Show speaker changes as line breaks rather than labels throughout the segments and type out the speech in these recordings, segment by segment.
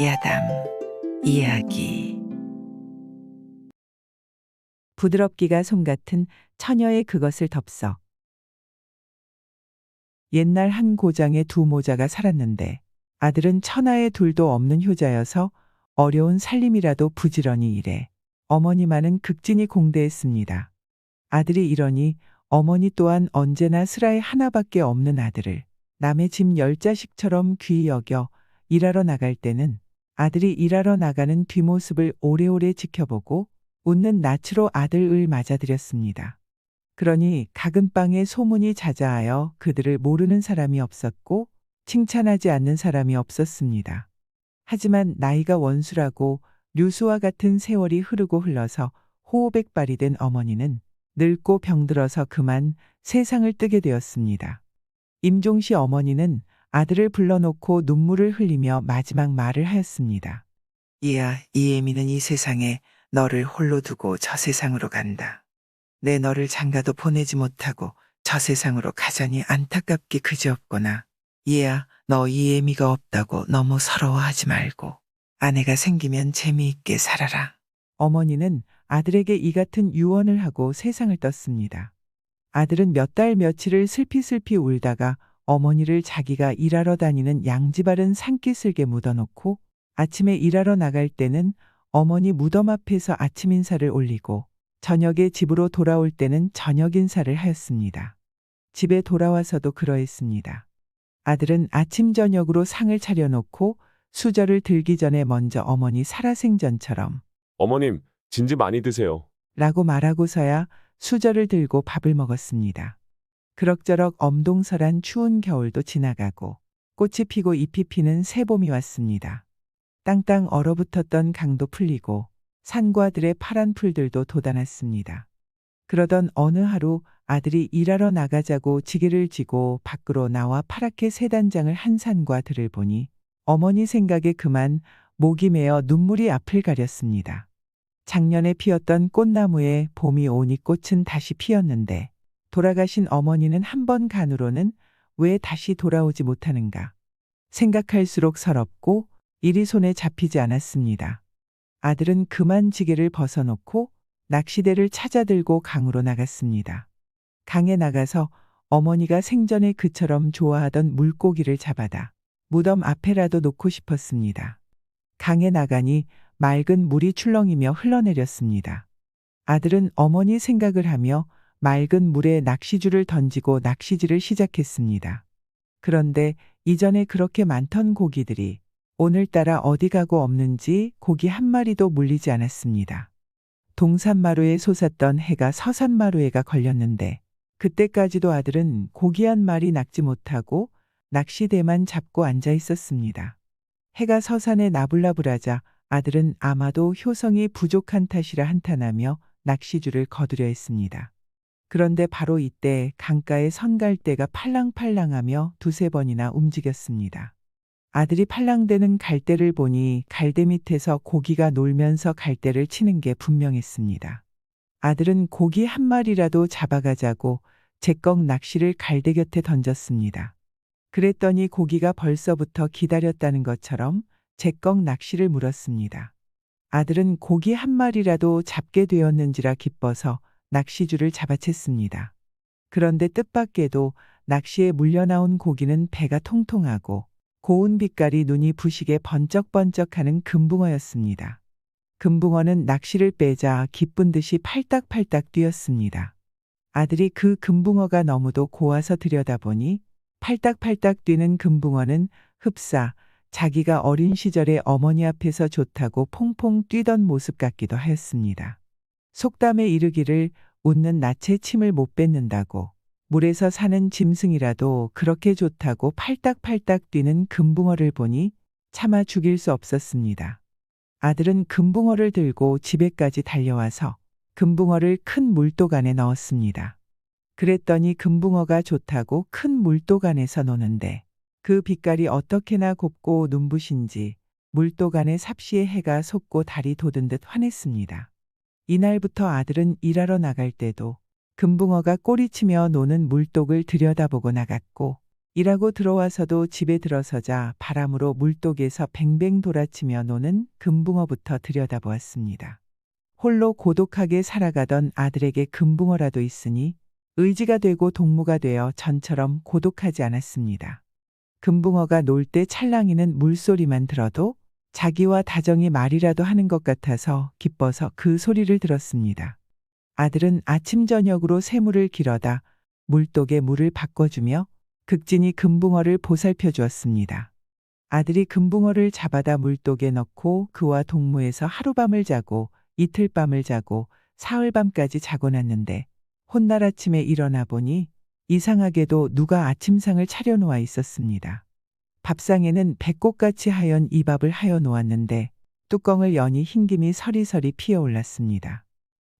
야담 이야기
부드럽기가 솜 같은 처녀의 그것을 덥석. 옛날 한 고장에 두 모자가 살았는데 아들은 천하에 둘도 없는 효자여서 어려운 살림이라도 부지런히 일해 어머니만은 극진히 공대했습니다. 아들이 이러니 어머니 또한 언제나 슬하에 하나밖에 없는 아들을 남의 집 열자식처럼 귀히 여겨 일하러 나갈 때는 아들이 일하러 나가는 뒷모습을 오래오래 지켜보고 웃는 낯으로 아들을 맞아들였습니다. 그러니 빵에 소문이 자자하여 그들을 모르는 사람이 없었고 칭찬하지 않는 사람이 없었습니다. 하지만 나이가 원수라고 류수와 같은 세월이 흐르고 흘러서 호호백발이 된 어머니는 늙고 병들어서 그만 세상을 뜨게 되었습니다. 임종시 어머니는 아들을 불러놓고 눈물을 흘리며 마지막 말을 하였습니다.
이야 이예미는 이 세상에 너를 홀로 두고 저 세상으로 간다. 내 너를 장가도 보내지 못하고 저 세상으로 가자니 안타깝게 그지없거나 이야 너 이예미가 없다고 너무 서러워하지 말고 아내가 생기면 재미있게 살아라.
어머니는 아들에게 이 같은 유언을 하고 세상을 떴습니다. 아들은 몇 달 며칠을 슬피슬피 울다가 어머니를 자기가 일하러 다니는 양지바른 산기슭에 묻어놓고 아침에 일하러 나갈 때는 어머니 무덤 앞에서 아침 인사를 올리고 저녁에 집으로 돌아올 때는 저녁 인사를 하였습니다. 집에 돌아와서도 그러했습니다. 아들은 아침 저녁으로 상을 차려놓고 수저를 들기 전에 먼저 어머니 살아생전처럼
어머님, 진지 많이 드세요.
라고 말하고서야 수저를 들고 밥을 먹었습니다. 그럭저럭 엄동설한 추운 겨울도 지나가고 꽃이 피고 잎이 피는 새봄이 왔습니다. 땅땅 얼어붙었던 강도 풀리고 산과 들의 파란 풀들도 돋아났습니다. 그러던 어느 하루 아들이 일하러 나가자고 지게를 지고 밖으로 나와 파랗게 새 단장을 한 산과 들을 보니 어머니 생각에 그만 목이 메어 눈물이 앞을 가렸습니다. 작년에 피었던 꽃나무에 봄이 오니 꽃은 다시 피었는데 돌아가신 어머니는 한 번 간으로는 왜 다시 돌아오지 못하는가. 생각할수록 서럽고 일이 손에 잡히지 않았습니다. 아들은 그만 지게를 벗어놓고 낚시대를 찾아들고 강으로 나갔습니다. 강에 나가서 어머니가 생전에 그처럼 좋아하던 물고기를 잡아다 무덤 앞에라도 놓고 싶었습니다. 강에 나가니 맑은 물이 출렁이며 흘러내렸습니다. 아들은 어머니 생각을 하며 맑은 물에 낚시줄을 던지고 낚시질을 시작했습니다. 그런데 이전에 그렇게 많던 고기들이 오늘따라 어디 가고 없는지 고기 한 마리도 물리지 않았습니다. 동산마루에 솟았던 해가 서산마루에가 걸렸는데 그때까지도 아들은 고기 한 마리 낚지 못하고 낚시대만 잡고 앉아 있었습니다. 해가 서산에 나불나불하자 아들은 아마도 효성이 부족한 탓이라 한탄하며 낚시줄을 거두려 했습니다. 그런데 바로 이때 강가에 선갈대가 팔랑팔랑하며 두세 번이나 움직였습니다. 아들이 팔랑대는 갈대를 보니 갈대 밑에서 고기가 놀면서 갈대를 치는 게 분명했습니다. 아들은 고기 한 마리라도 잡아가자고 제꺽 낚시를 갈대 곁에 던졌습니다. 그랬더니 고기가 벌써부터 기다렸다는 것처럼 제꺽 낚시를 물었습니다. 아들은 고기 한 마리라도 잡게 되었는지라 기뻐서 낚시줄을 잡아챘습니다. 그런데 뜻밖에도 낚시에 물려나온 고기는 배가 통통하고 고운 빛깔이 눈이 부시게 번쩍번쩍하는 금붕어였습니다. 금붕어는 낚시를 빼자 기쁜 듯이 팔딱팔딱 뛰었습니다. 아들이 그 금붕어가 너무도 고와서 들여다보니 팔딱팔딱 뛰는 금붕어는 흡사 자기가 어린 시절에 어머니 앞에서 좋다고 퐁퐁 뛰던 모습 같기도 하였습니다. 속담에 이르기를 웃는 낯에 침을 못 뱉는다고 물에서 사는 짐승이라도 그렇게 좋다고 팔딱팔딱 뛰는 금붕어를 보니 차마 죽일 수 없었습니다. 아들은 금붕어를 들고 집에까지 달려와서 금붕어를 큰 물독 안에 넣었습니다. 그랬더니 금붕어가 좋다고 큰 물독 안에서 노는데 그 빛깔이 어떻게나 곱고 눈부신지 물독 안에 삽시의 해가 솟고 달이 돋은 듯 환했습니다. 이날부터 아들은 일하러 나갈 때도 금붕어가 꼬리치며 노는 물독을 들여다보고 나갔고 일하고 들어와서도 집에 들어서자 바람으로 물독에서 뱅뱅 돌아치며 노는 금붕어부터 들여다보았습니다. 홀로 고독하게 살아가던 아들에게 금붕어라도 있으니 의지가 되고 동무가 되어 전처럼 고독하지 않았습니다. 금붕어가 놀 때 찰랑이는 물소리만 들어도 자기와 다정이 말이라도 하는 것 같아서 기뻐서 그 소리를 들었습니다. 아들은 아침 저녁으로 새물을 길어다 물독에 물을 바꿔주며 극진히 금붕어를 보살펴 주었습니다. 아들이 금붕어를 잡아다 물독에 넣고 그와 동무에서 하룻밤을 자고 이틀밤을 자고 사흘밤까지 자고 났는데 훗날 아침에 일어나 보니 이상하게도 누가 아침상을 차려놓아 있었습니다. 밥상에는 배꼽같이 하얀 이 밥을 하여 놓았는데 뚜껑을 여니 흰김이 서리서리 피어올랐습니다.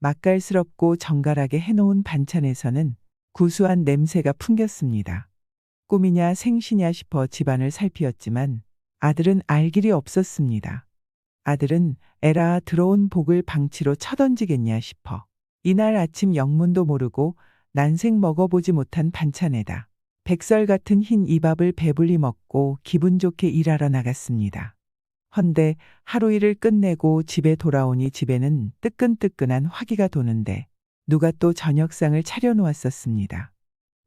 맛깔스럽고 정갈하게 해놓은 반찬에서는 구수한 냄새가 풍겼습니다. 꿈이냐 생시냐 싶어 집안을 살피었지만 아들은 알 길이 없었습니다. 아들은 에라 들어온 복을 방치로 쳐던지겠냐 싶어 이날 아침 영문도 모르고 난생 먹어보지 못한 반찬에다 백설 같은 흰 이밥을 배불리 먹고 기분 좋게 일하러 나갔습니다. 헌데 하루 일을 끝내고 집에 돌아오니 집에는 뜨끈뜨끈한 화기가 도는데 누가 또 저녁상을 차려놓았었습니다.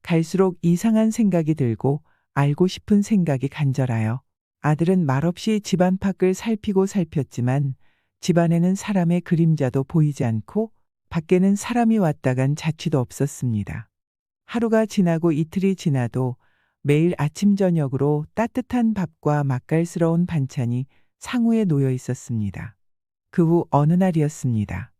갈수록 이상한 생각이 들고 알고 싶은 생각이 간절하여 아들은 말없이 집안 밖을 살피고 살폈지만 집안에는 사람의 그림자도 보이지 않고 밖에는 사람이 왔다 간 자취도 없었습니다. 하루가 지나고 이틀이 지나도 매일 아침 저녁으로 따뜻한 밥과 맛깔스러운 반찬이 상우에 놓여 있었습니다. 그 후 어느 날이었습니다.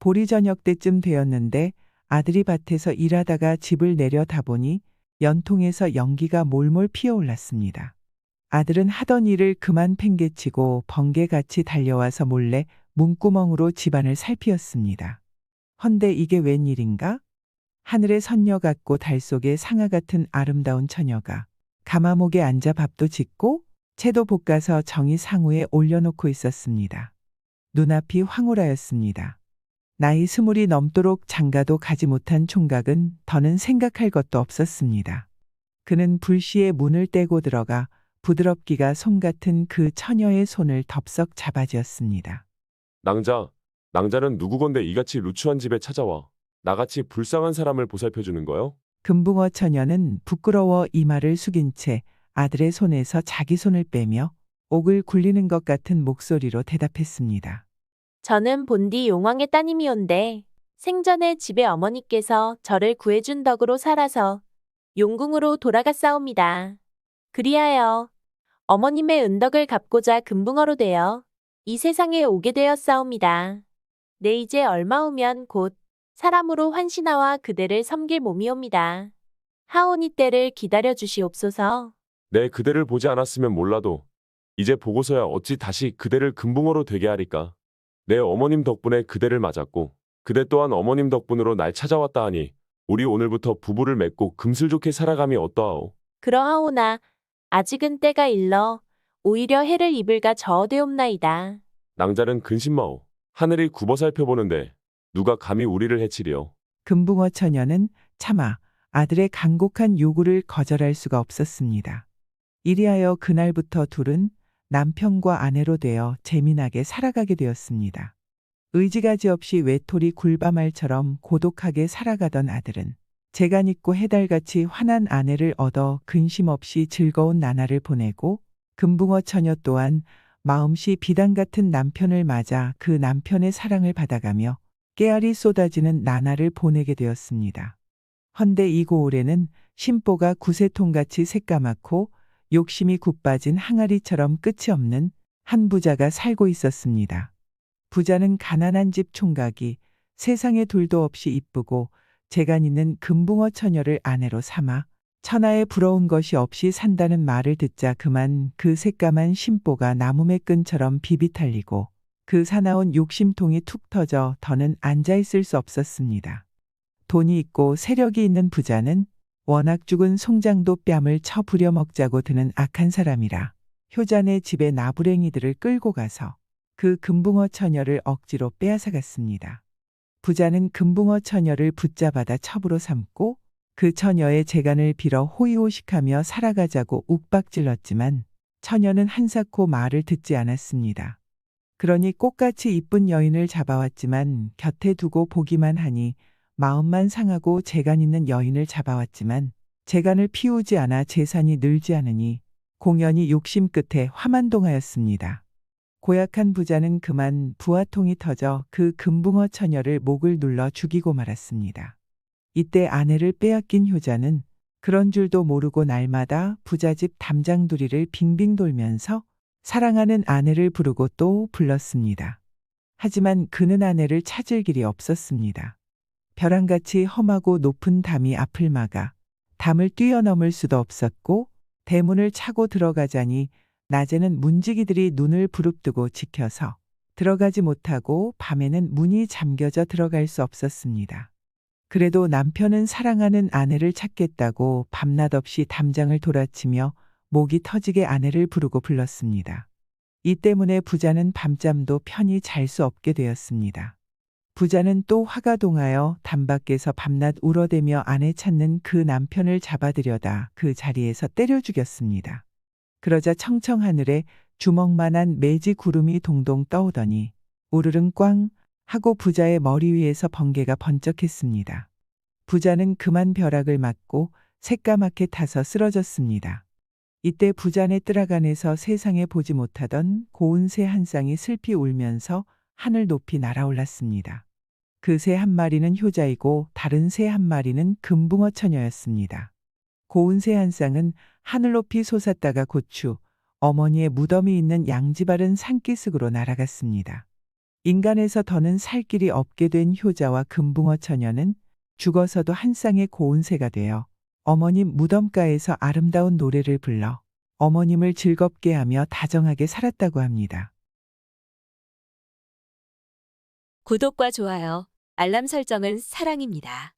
보리 저녁 때쯤 되었는데 아들이 밭에서 일하다가 집을 내려다 보니 연통에서 연기가 몰몰 피어올랐습니다. 아들은 하던 일을 그만 팽개치고 번개같이 달려와서 몰래 문구멍으로 집안을 살피었습니다. 헌데 이게 웬일인가? 하늘의 선녀 같고 달 속의 상아 같은 아름다운 처녀가 가마목에 앉아 밥도 짓고 채도 볶아서 정이 상우에 올려놓고 있었습니다. 눈앞이 황홀하였습니다. 나이 스물이 넘도록 장가도 가지 못한 총각은 더는 생각할 것도 없었습니다. 그는 불시에 문을 떼고 들어가 부드럽기가 솜 같은 그 처녀의 손을 덥석 잡아쥐었습니다.
낭자, 낭자는 누구 건데 이같이 루추한 집에 찾아와. 나같이 불쌍한 사람을 보살펴주는 거요?
금붕어 처녀는 부끄러워 이마를 숙인 채 아들의 손에서 자기 손을 빼며 옥을 굴리는 것 같은 목소리로 대답했습니다.
저는 본디 용왕의 따님이온데 생전에 집에 어머니께서 저를 구해준 덕으로 살아서 용궁으로 돌아갔사옵니다. 그리하여 어머님의 은덕을 갚고자 금붕어로 되어 이 세상에 오게 되었사옵니다. 내 이제 얼마 후면 곧 사람으로 환신하와 그대를 섬길 몸이옵니다. 하오니 때를 기다려 주시옵소서.
내 그대를 보지 않았으면 몰라도 이제 보고서야 어찌 다시 그대를 금붕어로 되게 하리까. 내 어머님 덕분에 그대를 맞았고 그대 또한 어머님 덕분으로 날 찾아왔다 하니 우리 오늘부터 부부를 맺고 금슬 좋게 살아감이 어떠하오?
그러하오나 아직은 때가 일러 오히려 해를 입을가 저어되옵나이다.
낭자는 근심마오. 하늘이 굽어 살펴보는데 누가 감히 우리를 해치리요.
금붕어 처녀는 차마 아들의 간곡한 요구를 거절할 수가 없었습니다. 이리하여 그날부터 둘은 남편과 아내로 되어 재미나게 살아가게 되었습니다. 의지가지 없이 외톨이 굴바말처럼 고독하게 살아가던 아들은 재간 있고 해달같이 환한 아내를 얻어 근심 없이 즐거운 나날을 보내고 금붕어 처녀 또한 마음씨 비단 같은 남편을 맞아 그 남편의 사랑을 받아가며 깨알이 쏟아지는 나날을 보내게 되었습니다. 헌데 이 고을에는 심보가 구세통같이 새까맣고 욕심이 굳빠진 항아리처럼 끝이 없는 한 부자가 살고 있었습니다. 부자는 가난한 집 총각이 세상에 둘도 없이 이쁘고 재간 있는 금붕어 처녀를 아내로 삼아 천하에 부러운 것이 없이 산다는 말을 듣자 그만 그 새까만 심보가 나무매 끈처럼 비비탈리고 그 사나운 욕심통이 툭 터져 더는 앉아있을 수 없었습니다. 돈이 있고 세력이 있는 부자는 워낙 죽은 송장도 뺨을 쳐 부려 먹자고 드는 악한 사람이라 효자네 집에 나부랭이들을 끌고 가서 그 금붕어 처녀를 억지로 빼앗아갔습니다. 부자는 금붕어 처녀를 붙잡아다 첩으로 삼고 그 처녀의 재간을 빌어 호의호식하며 살아가자고 욱박질렀지만 처녀는 한사코 말을 듣지 않았습니다. 그러니 꽃같이 이쁜 여인을 잡아왔지만 곁에 두고 보기만 하니 마음만 상하고 재간 있는 여인을 잡아왔지만 재간을 피우지 않아 재산이 늘지 않으니 공연히 욕심 끝에 화만동하였습니다. 고약한 부자는 그만 부화통이 터져 그 금붕어 처녀를 목을 눌러 죽이고 말았습니다. 이때 아내를 빼앗긴 효자는 그런 줄도 모르고 날마다 부잣집 담장두리를 빙빙 돌면서 사랑하는 아내를 부르고 또 불렀습니다. 하지만 그는 아내를 찾을 길이 없었습니다. 벼랑같이 험하고 높은 담이 앞을 막아 담을 뛰어넘을 수도 없었고 대문을 차고 들어가자니 낮에는 문지기들이 눈을 부릅뜨고 지켜서 들어가지 못하고 밤에는 문이 잠겨져 들어갈 수 없었습니다. 그래도 남편은 사랑하는 아내를 찾겠다고 밤낮 없이 담장을 돌아치며 목이 터지게 아내를 부르고 불렀습니다. 이 때문에 부자는 밤잠도 편히 잘 수 없게 되었습니다. 부자는 또 화가 동하여 담 밖에서 밤낮 울어대며 아내 찾는 그 남편을 잡아들여다 그 자리에서 때려 죽였습니다. 그러자 청청 하늘에 주먹만한 매지 구름이 동동 떠오더니 우르릉 꽝 하고 부자의 머리 위에서 번개가 번쩍했습니다. 부자는 그만 벼락을 맞고 새까맣게 타서 쓰러졌습니다. 이때 부자네 뜰악 안에서 세상에 보지 못하던 고운 새 한 쌍이 슬피 울면서 하늘 높이 날아올랐습니다. 그 새 한 마리는 효자이고 다른 새 한 마리는 금붕어 처녀였습니다. 고운 새 한 쌍은 하늘 높이 솟았다가 고추, 어머니의 무덤이 있는 양지바른 산기슭으로 날아갔습니다. 인간에서 더는 살 길이 없게 된 효자와 금붕어 처녀는 죽어서도 한 쌍의 고운 새가 되어 어머님 무덤가에서 아름다운 노래를 불러 어머님을 즐겁게 하며 다정하게 살았다고 합니다.
구독과 좋아요, 알람 설정은 사랑입니다.